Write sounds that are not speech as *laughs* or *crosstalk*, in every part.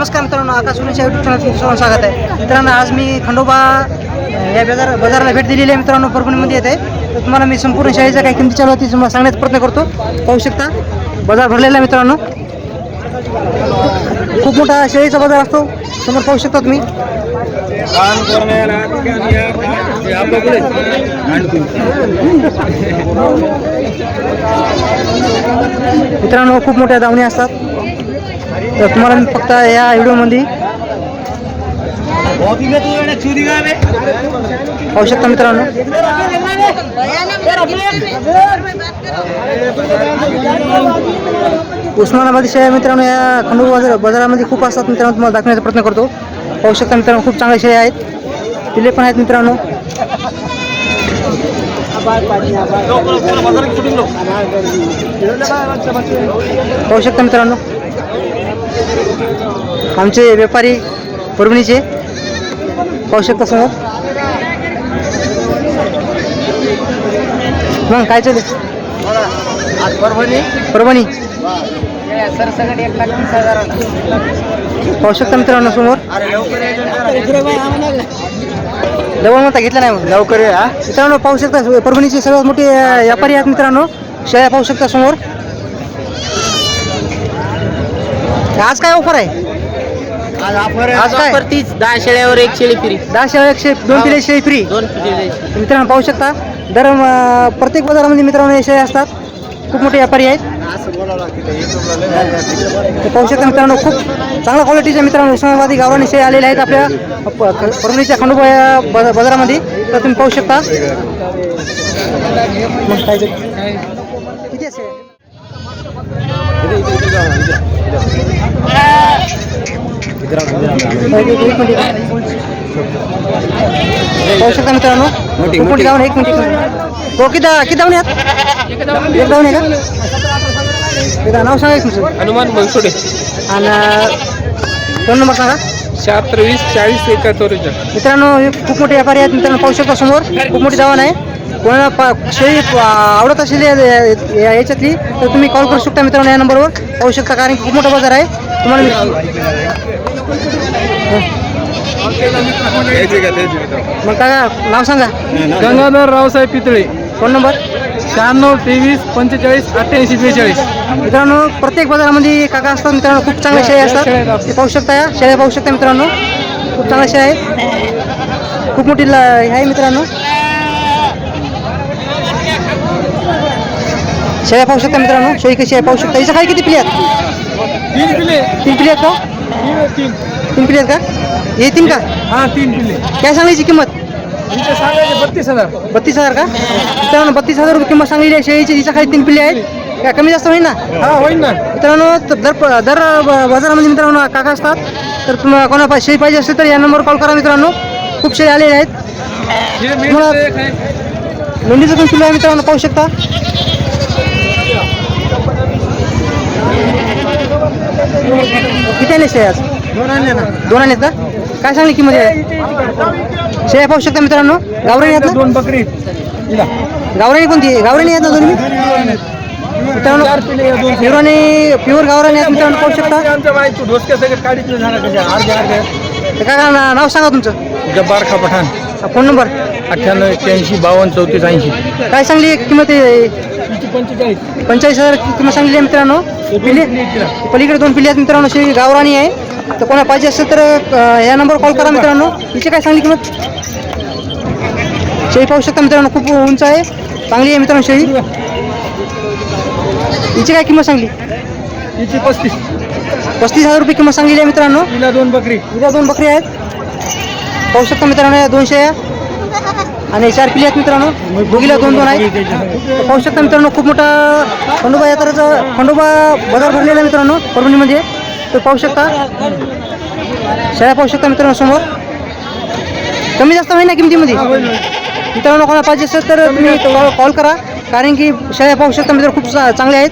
नमस्कार मित्रांनो आकाशवाणीच्या युट्यूब चॅनल तुमचं स्वागत आहे. मित्रांनो आज मी खंडोबा या बाजार बाजाराला भेट दिलेली आहे मित्रांनो परभणीमध्ये येत आहे. तर तुम्हाला मी संपूर्ण शाळेच्या काही किमती चालू होती तुम्हाला सांगण्याचा प्रयत्न करतो. पाहू शकता बाजार भरलेला आहे मित्रांनो. खूप मोठा शेळीचा बाजार असतो. समोर पाहू शकता तुम्ही. मित्रांनो खूप मोठ्या दावणी असतात. तर तुम्हाला मी फक्त या व्हिडिओमध्ये पाहू शकता मित्रांनो. उस्मानाबादी शेळ्या मित्रांनो या खंडू बाजार बाजारामध्ये खूप असतात मित्रांनो तुम्हाला दाखवण्याचा प्रयत्न करतो. पाहू शकता मित्रांनो खूप चांगल्या शेळ्या आहेत. पिल्ले पण आहेत मित्रांनो. पाहू शकता मित्रांनो. आमचे व्यापारी परभणीचे. पाहू शकता समोर. मग काय चालू? परभणी. परभणी पाहू शकता मित्रांनो समोर. डबल म्हणता घेतला नाही मग लवकर मित्रांनो पाहू शकता परभणीचे सर्वात मोठे व्यापारी आहेत मित्रांनो. शेळ्या पाहू शकता समोर. आज काय ऑफर आहे? आज ऑफर आज काय? ऑफर तीस दहा शेळ्यावर एक शेळी फ्री दहा शेळ्या एकशे दोन किलो शेळी फ्री दोन फ्री. मित्रांनो पाहू शकता. दर अं, प्रत्येक बाजारामध्ये मित्रांनो हे शेळ्या असतात. खूप मोठे व्यापारी आहेत. तर पाहू शकता मित्रांनो खूप चांगल्या क्वालिटीच्या मित्रांनो उस्मानाबादी गावाने शेळ्या आलेले आहेत आपल्या प- परभणीच्या खंडोबा या बाजा- बाजारामध्ये. तर तुम्ही पाहू शकता. मग काय ते- किती आहे शेळ्या? एक- एक- एक मिनिट. पाहू शकता मित्रांनो मोठी आहे, एक मिनिट एक. तो किती किती दावणी आहेत एक दावणी आहे का? एकदा नाव सांगा की तुमचं हनुमान बनसोडे. आणि फोन नंबर सांगा. शहात्तर वीस चाळीस एकाहत्तर मित्रांनो हे खूप मोठे व्यापारी आहेत मित्रांनो पाहू शकता समोर. खूप मोठी दावण आहे. कोणाला पा शेळी आवडत असेल याच्यातली तर तुम्ही कॉल करू शकता मित्रांनो या नंबरवर. पाहू शकता कारण खूप मोठा बाजार आहे. तुम्हाला मी मग काय नाव सांगा. गंगाधर रावसाहेब पितळे. फोन नंबर शहाण्णव तेवीस पंचेचाळीस अठ्ठ्याऐंशी बेचाळीस. मित्रांनो प्रत्येक बाजारामध्ये काका असतात मित्रांनो खूप चांगल्या शेळ्या असतात. ते पाहू शकता या शेळ्या पाहू शकता मित्रांनो. खूप चांगल्या शेळ्या आहेत. खूप मोठी ला- हे आहे मित्रांनो. शेळ्या पाहू शकता मित्रांनो. शेळी कशी आहे पाहू शकता. हिचं काय किती पिली आहेत तीन पिले तीन पिली आहेत का? तीन तीन. पिली आहेत का? हे तीन का? हा तीन पिले काय सांगायची किंमत? इथे सांगायचे बत्तीस हजार. बत्तीस हजार का? मित्रांनो बत्तीस हजार रुपये किंमत सांगलेली आहे. शेळीची हिचं काही तीन पिल्ले आहेत. काय कमी जास्त होईल ना? हा होईल ना. मित्रांनो तर दर दर ब- बाजारामध्ये मित्रांनो काका असतात. तर तुम्हाला कोणा पा- शेळी पाहिजे असेल तर या नंबरवर कॉल करा मित्रांनो. खूप शेळी आलेले आहेत. हे मेंढीचं एक आहे. मेंढीचं पण किलो आहे मित्रांनो पाहू शकता. किती शेळ्या आज? दोन आणले ना दोन का? काय सांगली किंमत आहे शेळ्या पाहू शकता मित्रांनो. गावराणी आहेत दोन बकरी. गावराणी कोणती? गावराणी आहेत ना दोन्ही? मित्रांनो प्युअर आणि प्युअर गावराणी आहेत मित्रांनो पाहू शकता. ना- नाव सांगा तुमचं. जब्बार खा पठाण फोन नंबर. अठ्ठ्याण्णव एक्क्याऐंशी बावन्न चौतीस ऐंशी. काय सांगली किंमत आहे? पंचेचाळीस. पंचेचाळीस हजार किंमत सांगली आहे मित्रांनो. पिल्ले पलीकडे दोन पिल्ले आहेत मित्रांनो शेळी गावराणी आहे. तर कोणा पाहिजे असेल तर अं, या नंबरवर कॉल करा मित्रांनो. हिची काय सांगली किंमत? शेळी पाहू शकता मित्रांनो खूप उंच आहे. चांगली आहे मित्रांनो शेळी. हिची काय किंमत सांगली? पस्तीस. पस्तीस हजार रुपये किंमत सांगलेली आहे मित्रांनो. तिला दोन बकरी. उद्या दोन बकरी आहेत. पाहू शकता मित्रांनो या दोन शेळ्या आणि चार पिल्ले आहेत मित्रांनो. दोघीला दोन दोन आहेत तर पाहू शकता मित्रांनो खूप मोठा खंडोबा यात्राचा खंडोबा बाजार भरलेला आहे मित्रांनो परभणीमध्ये. तर पाहू शकता. शाळा पाहू शकता मित्रांनो समोर. कमी जास्त होईल ना किमतीमध्ये? मित्रांनो कोणाला पाहिजे असेल तर तुम्ही कॉल- करा. कारण की शाळा पाहू शकता मित्र खूप चांगले चांगल्या आहेत.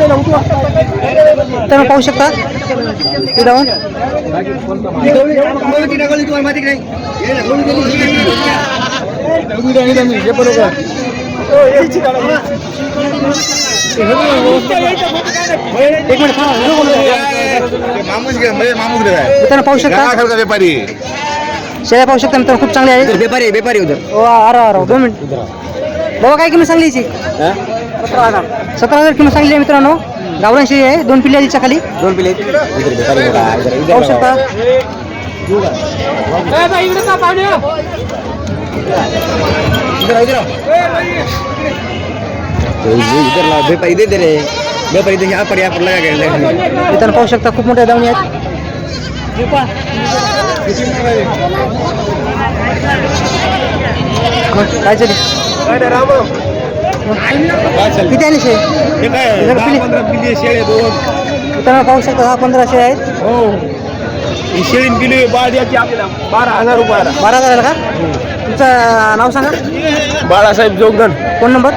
मित्रांनो पाहू शकता. बरोबर एक मिनिट मित्रांनो पाहू शकता. का व्यापारी शेळ्या पाहू शकता मित्रांनो खूप चांगले आहेत. व्यापारी व्यापारी उधर ओ अरे अरे दोन मिनिट. बाबा काय किंमत सांगली याची? सतरा हजार. किंमत आहे मित्रांनो. गावरान शेळी आहे. दोन पिल्ल्या तिच्या खाली दोन पिले इधर व्यापारी बघा, इधर इधर पाहू. शकता। मित्रांनो पाहू शकता खूप मोठ्या दावणी आहेत. काय चालेल किती आले शे मित्रांनो पाहू शकता दहा पंधरा शे आहेत. शेळीन किलो बाळ्याची आपल्याला. बारा हजार रुपयाला बारा हजार का? तुमचं नाव सांगा. बाळासाहेब जोगदन. Phone number?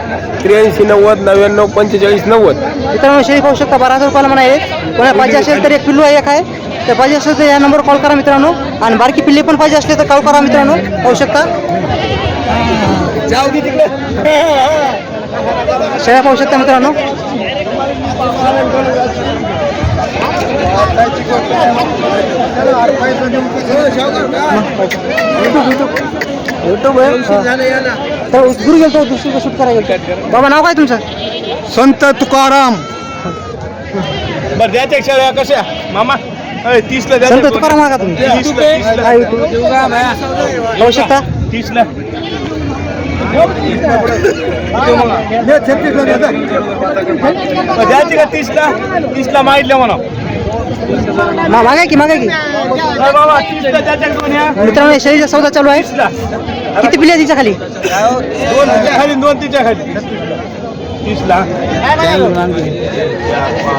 त्र्याऐंशी नव्वद नव्याण्णव पंचेचाळीस नव्वद. मित्रांनो शेळी पाहू शकता बारा हजार रुपयाला म्हणा आहे कोणा पाहिजे असेल तर एक पिल्लू आहे एक आहे. तर पाहिजे असेल तर या नंबरवर कॉल करा मित्रांनो. आणि बारकी पिल्ले पण पाहिजे असले तर कॉल करा मित्रांनो. पाहू शकता. जाऊ दे तिकडे. *laughs* शेळ्या पाहू शकता मित्रांनो. युट्यूब आहे? तर गुरु गेलो दुसरी शूट करायला गेलतो. बाबा नाव काय तुमचं? संत तुकाराम. बर द्याच्या शेळ्या कशा? मामा तीसला संत तुकाराम आहे का तुम्ही? तीसला. हा. पाहू शकता? तीसला. द्यायची का तीसला? तीसला मागितलं म्हणा. मागा की मागा की. मित्रांनो शेळीचा सौदा चालू आहे. किती पिल्ले आहे तिच्या खाली? दोन तिच्या खाली दोन तिच्या खाली. तीसला.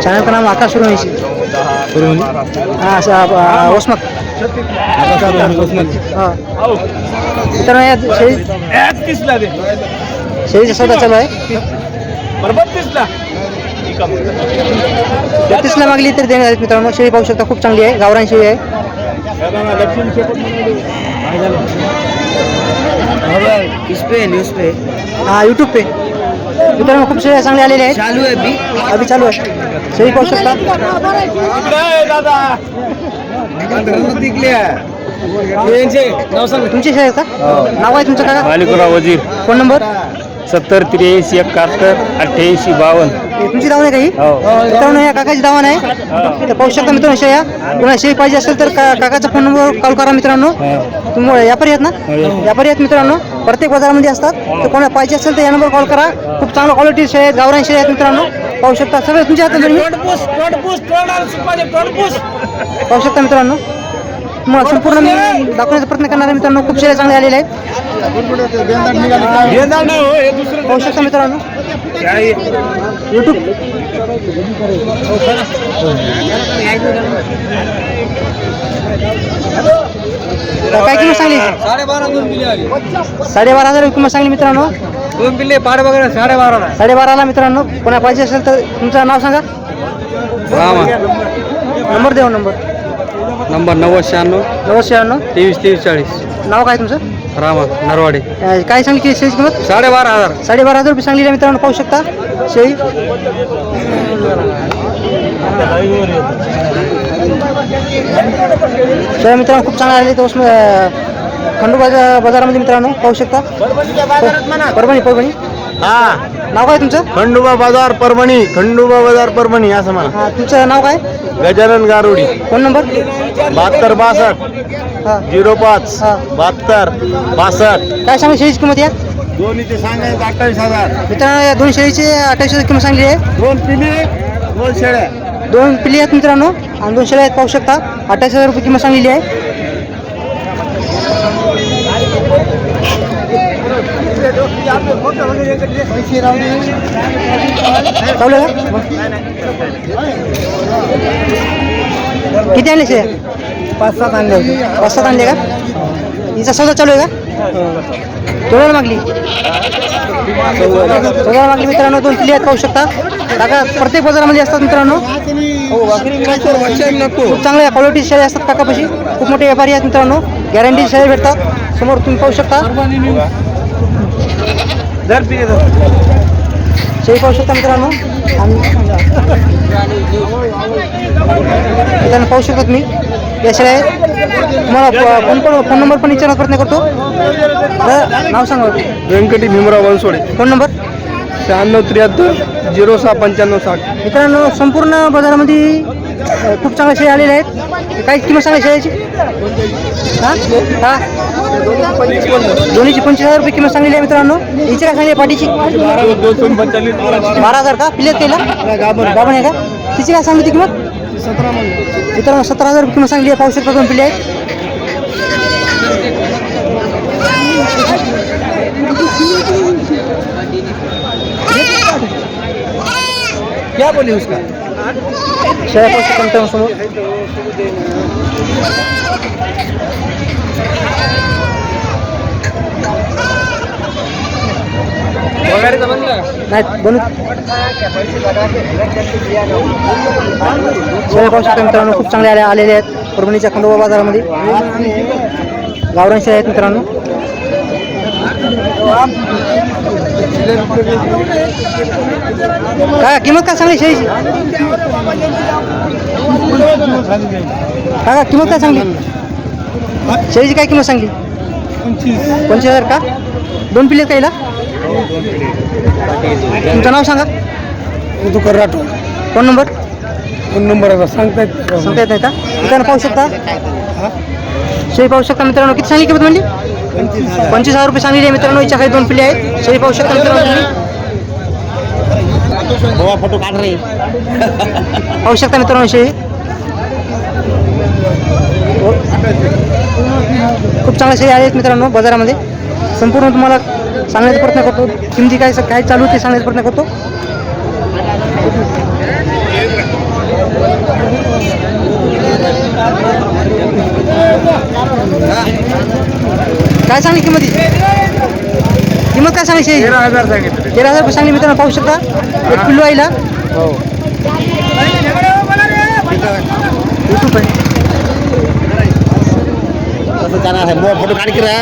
चॅनलचं नाव आकाश सुरवंशी हा असं, हा हो दे शेळीचा सौदा चालू आहे बरोबर तीसला मागली तर देण्यात आहेत मित्रांनो शेळी पाहू शकता खूप चांगली आहे. गावरान शेळी आहे. इस पे न्यूज़ पे हा यूट्यूब पे मित्रांनो खूप शेळ्या चांगल्या आलेल्या आहेत चालू है अभी चालू आहे. शेळी पाहू शकता? दादा. तुमची शेळी आहे का? नाव आहे तुमचं का मालिकराव वजीर. Phone number? सत्तर त्र्याऐंशी एकाहत्तर अठ्ठ्याऐंशी बावन्न. हे तुमची दावण आहे का ही? हो. मित्रांनो या काकाची दावण आहे. तर पाहू शकता मित्रांनो शेळ्या. कोणाला शेळी पाहिजे असेल तर का काकाचा फोन नंबर कॉल करा मित्रांनो. तुम्ही व्यापारी आहेत ना? व्यापारी आहेत मित्रांनो. प्रत्येक बाजारामध्ये असतात. तर कोणाला पाहिजे असेल तर या नंबर कॉल करा. खूप चांगल्या क्वालिटी शेळ्या आहेत गावरान शेळ्या आहेत मित्रांनो. पाहू शकता. सगळे तुमच्या हातात पाहू शकता मित्रांनो. तुम्हाला संपूर्ण मी दाखवण्याचा प्रयत्न करणार आहे मित्रांनो. खूप शेळ्या चांगल्या आलेल्या आहेत. पाहू शकता मित्रांनो. युट्यूब काय किंमत सांगली? साडेबारा हजार किंमत सांगली मित्रांनो. दोन पिल्ले पाड वगैरे साडेबारा साडेबाराला मित्रांनो कोणा पाहिजे असेल तर तुमचं नाव सांगा. रामा. नंबर देऊ नंबर. नंबर नव्वद शहाण्णव. नव्वद शहाण्णव. तेवीस तेवीस चाळीस. नाव काय तुमचं? रामा नरवाडे. अं, काय सांगली की शेळीची किंमत? साडेबारा हजार. साडेबारा हजार रुपये सांगलेली आहे मित्रांनो पाहू शकता. शेळी. शेळ्या मित्रांनो खूप चांगल्या आले तो खंडोबा बाजारामध्ये मित्रांनो पाहू शकता. परभणी परभणी. हा. नाव काय तुमचं? खंडोबा बाजार परभणी खंडोबा बाजार परभणी असं म्हणा. हा तुमचं नाव काय? गजानन गारुडी. Phone number? बहात्तर बासष्ट. हा. झिरो पाच. हा. बहात्तर. बासष्ट. काय सांगली शेळीची किंमत या दोन्हीचे सांगायचं अठ्ठावीस हजार. मित्रांनो या दोन शेळीची अठ्ठावीस हजार किंमत सांगली आहे. दोन पिली दोन शेळ्या. दोन पिल्ली आहेत मित्रांनो. आणि दोन शेळ्या आहेत पाहू शकता. अठ्ठावीस हजार रुपये किंमत सांगलेली आहे चालू आहे का किती आणले शेळ्या पाच सात आणले पाच सात आणले का? हिचा सौदा चालू आहे का? थोड्याला मागली. थोड्याला मागली मित्रांनो दोन आहेत पाहू शकता. काका प्रत्येक बाजारामध्ये असतात मित्रांनो. खूप चांगल्या क्वालिटी शेळ्या असतात काकापाशी. खूप मोठे व्यापारी आहेत मित्रांनो. गॅरंटी शेळ्या भेटतात. समोर तुम्ही पाहू शकता. शेळी पाहू शकता मित्रांनो आणि मित्रांनो पाहू शकता तुम्ही या शेळ्या आहेत तुम्हाला फोन पण फोन नंबर पण विचारण्याचा प्रयत्न करतो. नाव सांगा. व्यंकटी भीमराव बनसोडे. Phone number? शहाण्णव त्र्याहत्तर झिरो सहा पंच्याण्णव साठ. मित्रांनो संपूर्ण बाजारामध्ये खूप चांगल्या शेळ्या आलेल्या आहेत. काय किंमत सांगा शेळ्याची हा? हा? दोन्हीची पंचवीस हजार रुपये किंमत सांगलेली आहे मित्रांनो. हिची काय सांगली आहे पाठीची बारा हजार का? पिलेत केला? गाबण आहे का? तिची काय सांगली ती किंमत? सतरा मित्रांनो सतरा हजार रुपये किंमत सांगली आहे. पाहू शकता दोन पिले आहेत क्या बोले उसका? शेळ्या पाहू शकता मित्रांनो समोर नाही बनू शेळ्या पाहू शकता मित्रांनो खूप चांगले आले आलेले आहेत परभणीच्या खंडोबा बाजारामध्ये गावरान शेळ्या आहेत मित्रांनो काय किंमत काय सांगली शेळीची? काय किंमत काय सांगली? शेळीची काय किंमत सांगली? पंचवीस हजार का? दोन पिले काहीला तुमचं नाव सांगा. तू कर राठो फोन नंबर? फोन नंबर सांगता येत सांगता येत नाही का? मित्रांनो पाहू शकता? शेळी पाहू शकता मित्रांनो किती सांगली किंमत म्हणली? पंचवीस हजार रुपये सांगलेली आहे मित्रांनो याच्या काही दोन पिले आहेत. शेळी पाहू शकता मित्रांनो तुम्ही फोटो काढ रे. पाहू शकता मित्रांनो शेळी खूप चांगल्या शेळी आहेत मित्रांनो बाजारामध्ये. संपूर्ण तुम्हाला सांगण्याचा प्रयत्न करतो. किमती काय काय चालू ते सांगण्याचा प्रयत्न करतो. काय सांगली किंमत किंमत काय शेळी तेरा हजार सांगितले. तेरा हजार रुपये सांगली मित्रांनो पाहू शकता. एक किलो आईला हो. युट्यूब आहे असं जाणार आहे मग फोटो काढ की रे.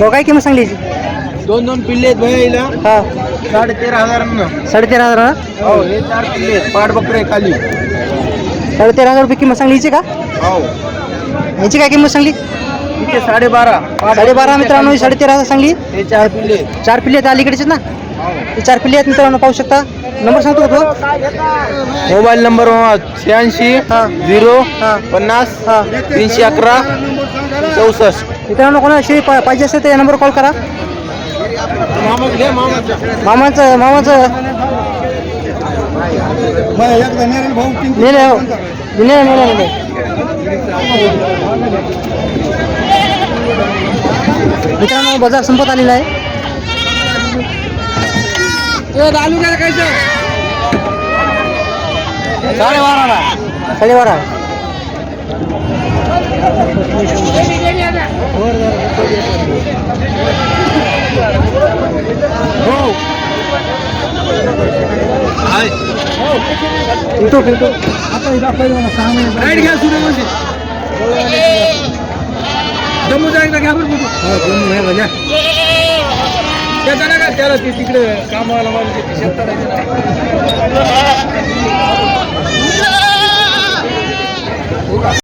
हो काय किंमत सांगली? याची दोन दोन पिल्ले आहेत भैया हा. साडे तेरा हज़ार साडे तेरा हज़ार हो? हे चार आहेत पाठ बकरे खाली. साडे तेरा हज़ार रुपये किंमत सांगली हिची का? हो. याची काय किंमत सांगली? इथे साडेबारा. साडेबारा मित्रांनो साडे तेरा हज़ार सांगली. हे चार पिल्ले चार पिल्ले आहेत अलीकडेच ना? हे. चार पिल्ले आहेत मित्रांनो पाहू शकता. नंबर सांगतो का तो मोबाईल नंबर शहाऐंशी. झिरो. पन्नास हा. तीनशे अकरा चौसष्ट. मित्रांनो कोणाला पाहिजे असेल तर या नंबर कॉल करा. मामाचं मामाचं. नेले हो नेले नेले नेले मित्रांनो बाजार संपत आलेला आहे. साडेबारा. युट्यूब युट्यूब जम्मू जायला घ्या बरं फोटो. त्याचा नका त्याला ते तिकडे कामाला माझं ते शेतात आहे.